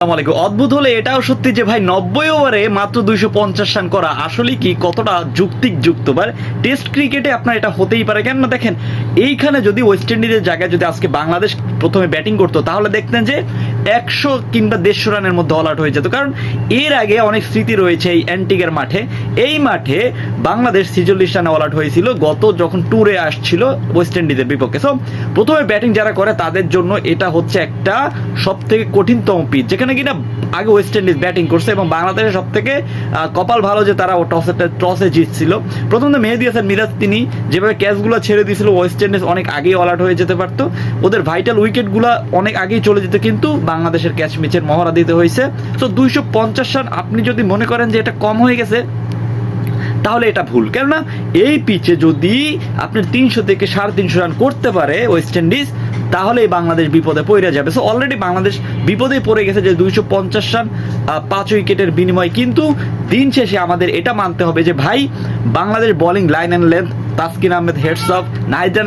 আসসালামু অদ্ভুত হলে এটাও সত্যি যে ভাই নব্বই ওভারে মাত্র দুইশো পঞ্চাশ রান করা। আসলে কি কতটা যুক্তিক যুক্ত? টেস্ট ক্রিকেটে আপনার এটা হতেই পারে। কেন না দেখেন, এইখানে যদি ওয়েস্ট ইন্ডিজের জায়গায় যদি আজকে বাংলাদেশ প্রথমে ব্যাটিং করতো, তাহলে দেখতেন যে একশো কিংবা দেড়শো রানের মধ্যে অল আউট হয়ে যেত। কারণ এর আগে অনেক স্মৃতি রয়েছে এই অ্যান্টিকের মাঠে। এই মাঠে বাংলাদেশ ছিচল্লিশ রানে অল আউট হয়েছিল গত যখন ট্যুরে আসছিল ওয়েস্ট ইন্ডিজের বিপক্ষে। সো প্রথমে ব্যাটিং যারা করে, তাদের জন্য এটা হচ্ছে একটা সব থেকে কঠিনতম পিচ যেখানে কিনা আগে ওয়েস্ট ইন্ডিজ ব্যাটিং করছে এবং বাংলাদেশের সব থেকে কপাল ভালো যে তারা টসে টসে জিতছিল। প্রথম তো মেহেদি হাসান মিরাজ তিনি যেভাবে ক্যাচগুলো ছেড়ে দিয়েছিল ওয়েস্ট ইন্ডিজ অনেক আগেই অল আউট হয়ে যেতে পারতো। ওদের ভাইটাল উইকেটগুলো অনেক আগেই চলে যেত, কিন্তু বাংলাদেশের ক্যাচ মিচের মহড়া দিতে হয়েছে। তো দুইশো পঞ্চাশ রান, আপনি যদি মনে করেন যে এটা কম হয়ে গেছে, তাহলে এটা ভুল। কেননা, এই পিচে যদি আপনি তিনশো থেকে সাড়ে তিনশো রান করতে পারে ওয়েস্ট ইন্ডিজ তাহলে বাংলাদেশ বিপদে পড়ে যাবে। সো অলরেডি বাংলাদেশ বিপদে পড়ে গেছে যে দুইশো পঞ্চাশ রান পাঁচ উইকেটের বিনিময়। কিন্তু দিন শেষে আমাদের এটা মানতে হবে যে, ভাই, Bangladesh bowling line and length Taskin Ahmed heads off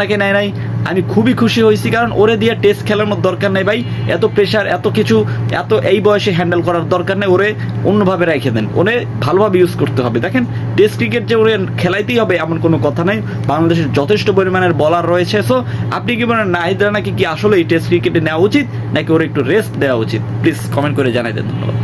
নাকি নাই নাই আমি খুবই খুশি হয়েছি, কারণ ওরে দিয়ে টেস্ট খেলানোর দরকার নেই ভাই। এত প্রেশার এত কিছু, এত এই বয়সে হ্যান্ডেল করার দরকার নেই, ওরে অন্যভাবে রেখে দেন। ওরে ভালোভাবে ইউজ করতে হবে। দেখেন টেস্ট ক্রিকেট যে ওরে খেলাইতেই হবে এমন কোনো কথা নেই। বাংলাদেশের যথেষ্ট পরিমাণের বলার রয়েছে। সো আপনি কি বলেন নাহিদা নাকি কি আসলে এই টেস্ট ক্রিকেটে নেওয়া উচিত, নাকি ওর একটু রেস্ট দেওয়া উচিত? প্লিজ কমেন্ট করে জানাই দেন ধন্যবাদ।